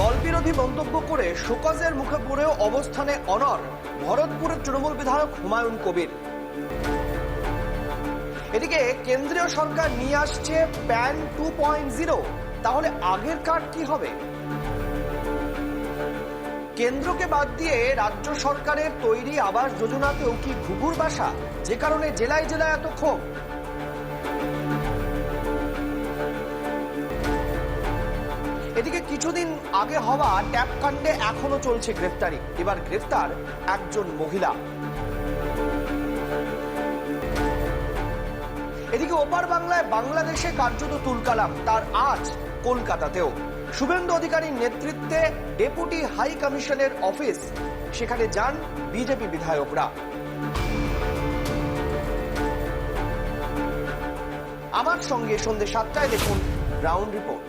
দলবিরোধী মন্তব্য করে শোকজের মুখে পড়েও অবস্থানে অনর, ভরতপুরের তৃণমূল বিধায়ক হুমায়ুন কবির। এদিকে কেন্দ্রীয় সরকার নিয়ে আসছে প্যান টু পয়েন্ট জিরো, তাহলে আগের কার্ড কি হবে? কেন্দ্রকে বাদ দিয়ে রাজ্য সরকারের তৈরি আবাস যোজনাতেও কি ঘুঘুর বাসা? যে কারণে জেলায় জেলায় এত ক্ষোভ। এদিকে কিছুদিন আগে হওয়া ট্যাপ কাণ্ডে এখনও চলছে গ্রেফতারি। এবার গ্রেফতার একজন মহিলা। এদিকে ওপার বাংলায় বাংলাদেশে কার্যত তুলকালাম, তার আজ কলকাতাতেও। শুভেন্দু অধিকারীর নেতৃত্বে ডেপুটি হাই কমিশনের অফিস, সেখানে যান বিজেপি বিধায়করা। আমার সঙ্গে সন্ধ্যে সাতটায় দেখুন রাউন্ড রিপোর্ট।